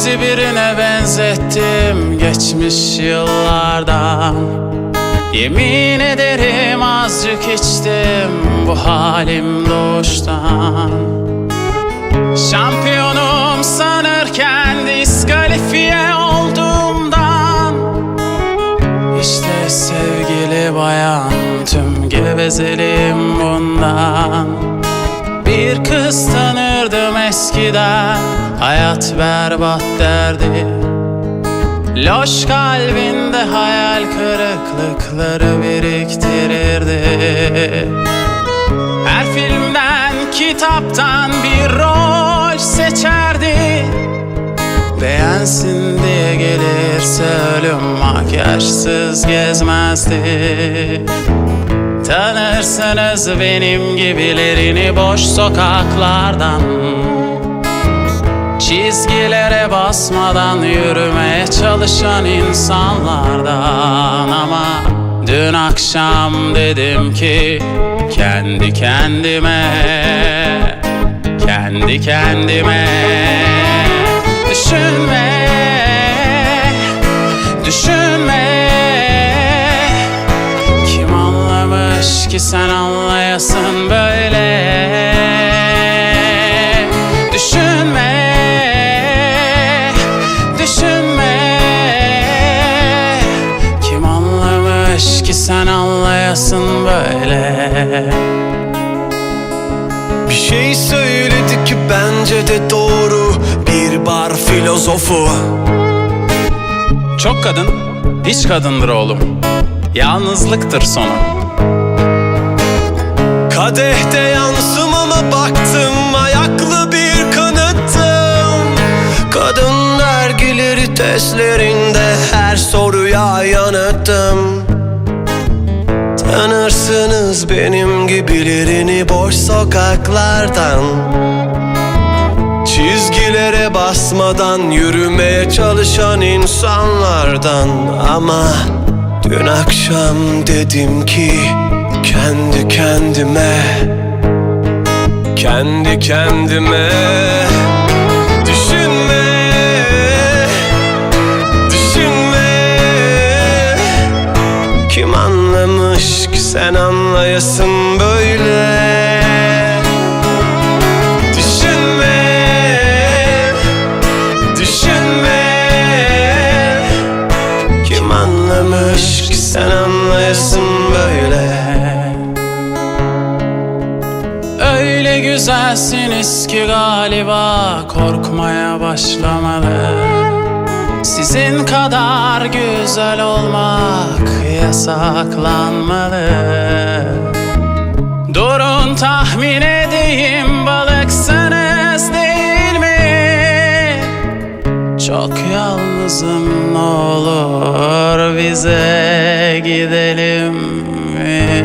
Bizi birine benzettim geçmiş yıllardan Yemin ederim azıcık içtim bu halim doğuştan. Şampiyonum sanırken diskalifiye olduğumdan. İşte sevgili bayan tüm gevezeliğim bundan Bir kız tanırdım eskiden. Hayat berbat derdi. Loş kalbinde hayal kırıklıkları biriktirirdi. Her filmden, kitaptan bir rol seçerdi. Beğensin diye gelirse ölüm makyajsız gezmezdi Tanırsınız benim gibilerini boş sokaklardan Çizgilere basmadan yürümeye çalışan insanlardan. Ama dün akşam dedim ki kendi kendime Kendi kendime Düşünme ki sen anlayasın böyle. Düşünme Düşünme. Kim anlamış ki sen anlayasın böyle? Bir şey söyledi ki bence de doğru. Bir bar filozofu. Çok kadın hiç kadındır oğlum. Yalnızlıktır sonu Kadehte yansımama baktım Ayaklı bir kanıttım. Kadın dergileri testlerinde Her soruya yanıttım. Tanırsınız benim gibilerini boş sokaklardan. Çizgilere basmadan yürümeye çalışan insanlardan. Ama dün akşam dedim ki kendi kendime. Kendi kendime. Düşünme. Düşünme. Kim anlamış ki sen anlayasın böyle Öyle güzelsiniz ki galiba korkmaya başlamalı Sizin kadar güzel olmak yasaklanmalı Durun tahmin edeyim balıksınız değil mi? Çok yalnızım ne olur bize gidelim mi?